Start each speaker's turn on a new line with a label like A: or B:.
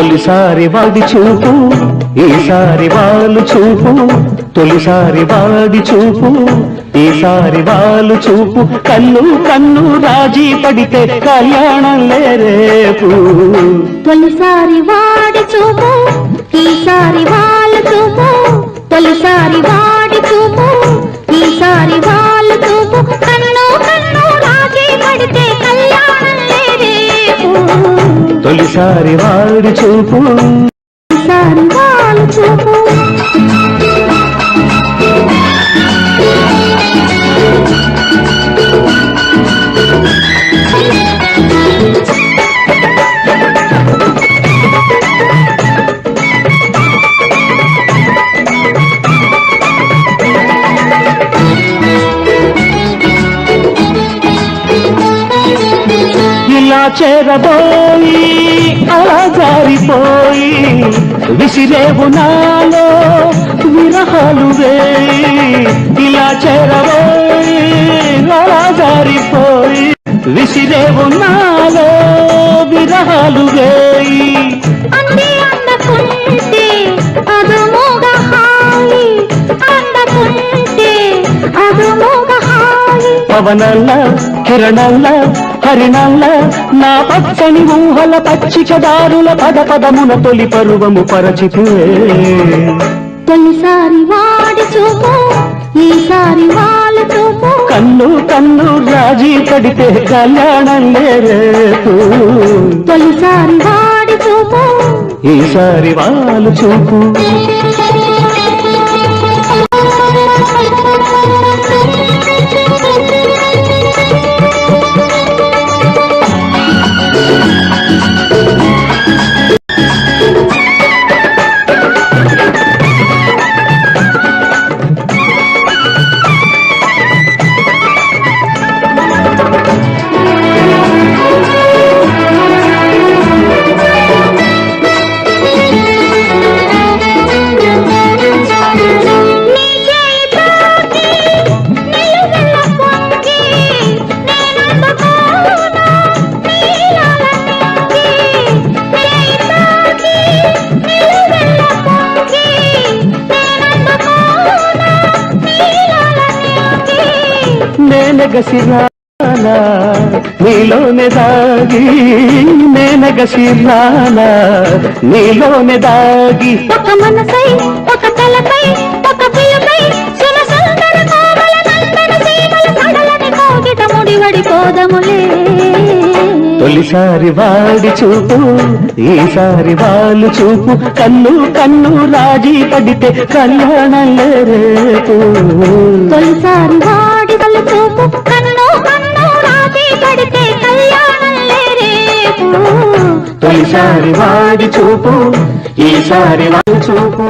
A: తొలిసారి వాడి చూపు ఈసారి వాళ్ళు చూపు తొలిసారి వాడి చూపు ఈసారి వాళ్ళు చూపు. కన్ను కన్ను రాజీ పడితే కళ్యాణం లేరేపు
B: తొలిసారి వాడి చూపు ఈసారి వాళ్ళ చూపు తొలిసారి వాడి చూపు ఈసారి
A: ఈసారి వాడి చూపు.
B: ఈసారి వాళ్ళు చూపు.
A: చేరబోయి అలా జారిపోయి విసిరేవు నాలో విరహాలు వేయి. ఇలా చేరబోయి అలా జారిపోయి విసిరేవు నాలో విరహాలు
B: వే
A: పవనల్ల కిరణల్ల హరిణల్ల నా పచ్చని ఊహల పచ్చిక దారుల పద పదమున తొలి పరువము పరచితే.
B: తొలిసారి వాడి చూపు ఈసారి వాళ్ళ చూపు.
A: కన్ను కన్ను రాజీ పడితే కళ్యాణం లేరేపు
B: తొలిసారి వాడి చూపు.
A: ఈసారి వాళ్ళు చూపు. నీలోనే దాగి నేనగసిరానా? నీలోనే దాగి
B: ఒక మనసై ఒక తలపై ఒక కోదములే
A: తొలిసారి వాడి చూపు ఈసారి వాళ్ళు చూపు కన్ను కన్ను రాజీ పడితే కళ్యాణం రేపు
B: తొలిసారి వాడి తల ముక్కన్నో మన్నో రాతి పడితే కళ్యాణం లేరేపు
A: తొలిసారి వాడి చూపు ఈసారి వాడి చూపు.